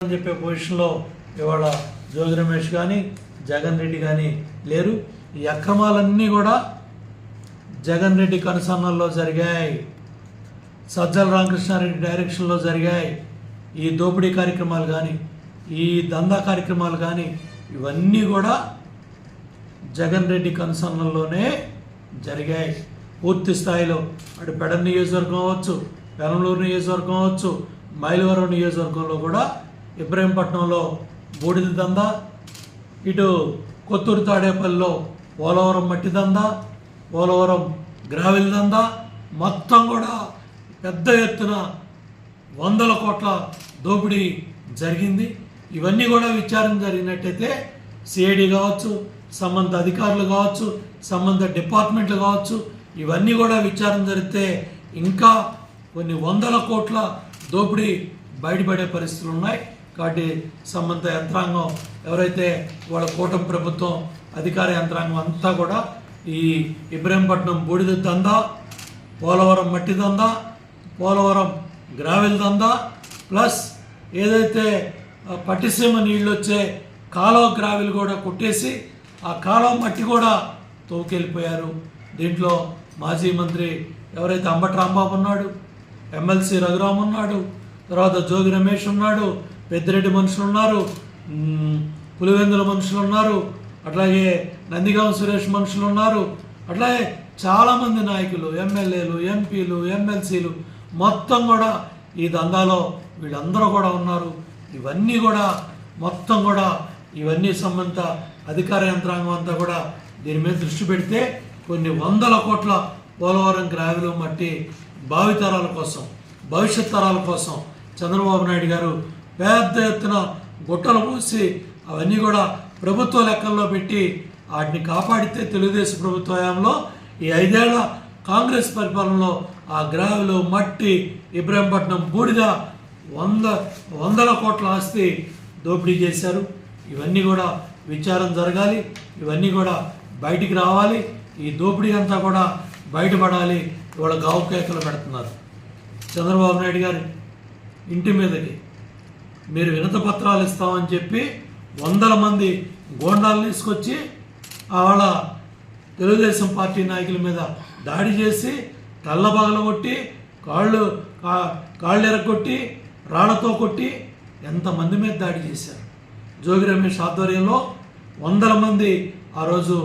అని చెప్పే పొజిషన్లో ఇవాళ జోగి రమేష్ కానీ జగన్ రెడ్డి కానీ లేరు. ఈ అక్రమాలన్నీ కూడా జగన్ రెడ్డి కనుసన్నల్లో జరిగాయి. సజ్జల రామకృష్ణారెడ్డి డైరెక్షన్లో జరిగాయి. ఈ దోపిడీ కార్యక్రమాలు కానీ ఈ దందా కార్యక్రమాలు కానీ ఇవన్నీ కూడా జగన్ రెడ్డి కనుసన్నల్లోనే జరిగాయి. పూర్తి స్థాయిలో అటు పెడ నియోజకవర్గం అవ్వచ్చు పెనంలూరు నియోజకవర్గం అవ్వచ్చు మైలవరం నియోజకవర్గంలో కూడా ఇబ్రహీంపట్నంలో బూడిద దందా ఇటు కొత్తూరు తాడేపల్లిలో పోలవరం మట్టి దందా పోలవరం గ్రావెల్ దందా మొత్తం కూడా పెద్ద ఎత్తున వందల కోట్ల దోపిడీ జరిగింది. ఇవన్నీ కూడా విచారణ జరిగినట్టయితే సిఐడి కావచ్చు సంబంధ అధికారులు కావచ్చు సంబంధ డిపార్ట్మెంట్లు కావచ్చు ఇవన్నీ కూడా విచారణ జరిగితే ఇంకా కొన్ని వందల కోట్ల దోపిడీ బయటపడే పరిస్థితులు ఉన్నాయి. కాబట్టి సంబంధ యంత్రాంగం ఎవరైతే వాళ్ళ కూటమి ప్రభుత్వం అధికార యంత్రాంగం అంతా కూడా ఈ ఇబ్రహీంపట్నం బూడిద దందా పోలవరం మట్టి దందా పోలవరం గ్రావెల్ దందా ప్లస్ ఏదైతే పట్టిసీమ నీళ్ళు వచ్చే కాలువ గ్రావెల్ కూడా కొట్టేసి ఆ కాలువ మట్టి కూడా తోకెళ్ళిపోయారు. దీంట్లో మాజీ మంత్రి ఎవరైతే అంబటి రాంబాబు ఉన్నాడు ఎమ్మెల్సీ రఘురామ్ ఉన్నాడు తర్వాత జోగి రమేష్ ఉన్నాడు పెద్దిరెడ్డి మనుషులు ఉన్నారు పులివెందుల మనుషులు ఉన్నారు అట్లాగే నందిగాం సురేష్ మనుషులు ఉన్నారు అట్లాగే చాలామంది నాయకులు ఎమ్మెల్యేలు ఎంపీలు ఎమ్మెల్సీలు మొత్తం కూడా ఈ దందాలో వీళ్ళందరూ కూడా ఉన్నారు. ఇవన్నీ కూడా మొత్తం కూడా ఇవన్నీ సంబంధిత అధికార యంత్రాంగం అంతా కూడా దీని మీద దృష్టి పెడితే కొన్ని వందల కోట్ల పోలవరం గ్రావిలు మట్టి భావితరాల కోసం భవిష్యత్ తరాల కోసం చంద్రబాబు నాయుడు గారు పెద్ద ఎత్తున గుట్టలు పూసి అవన్నీ కూడా ప్రభుత్వ లెక్కల్లో పెట్టి వాటిని కాపాడితే తెలుగుదేశం ప్రభుత్వ హయాంలో ఈ ఐదేళ్ళ కాంగ్రెస్ పరిపాలనలో ఆ గ్రావిలు మట్టి ఇబ్రహీంపట్నం బూడిద వంద వందల కోట్ల ఆస్తి దోపిడీ చేశారు. ఇవన్నీ కూడా విచారం జరగాలి. ఇవన్నీ కూడా బయటికి రావాలి. ఈ దోపిడీ అంతా కూడా బయటపడాలి. ఇవాళ గావు కేకలు పెడుతున్నారు. చంద్రబాబు నాయుడు గారి ఇంటి మీదకి. మీరు వినత పత్రాలు ఇస్తామని చెప్పి వందల మంది గోండాలు తీసుకొచ్చి వాళ్ళ తెలుగుదేశం పార్టీ నాయకుల మీద దాడి చేసి తల్లబగల కొట్టి కాళ్ళు కా- కాళ్ళు ఎరగొట్టి రాళ్ళతో కొట్టి ఎంతమంది మీద దాడి చేశారు? జోగి రమేష్ ఆధ్వర్యంలో వందల మంది ఆ రోజు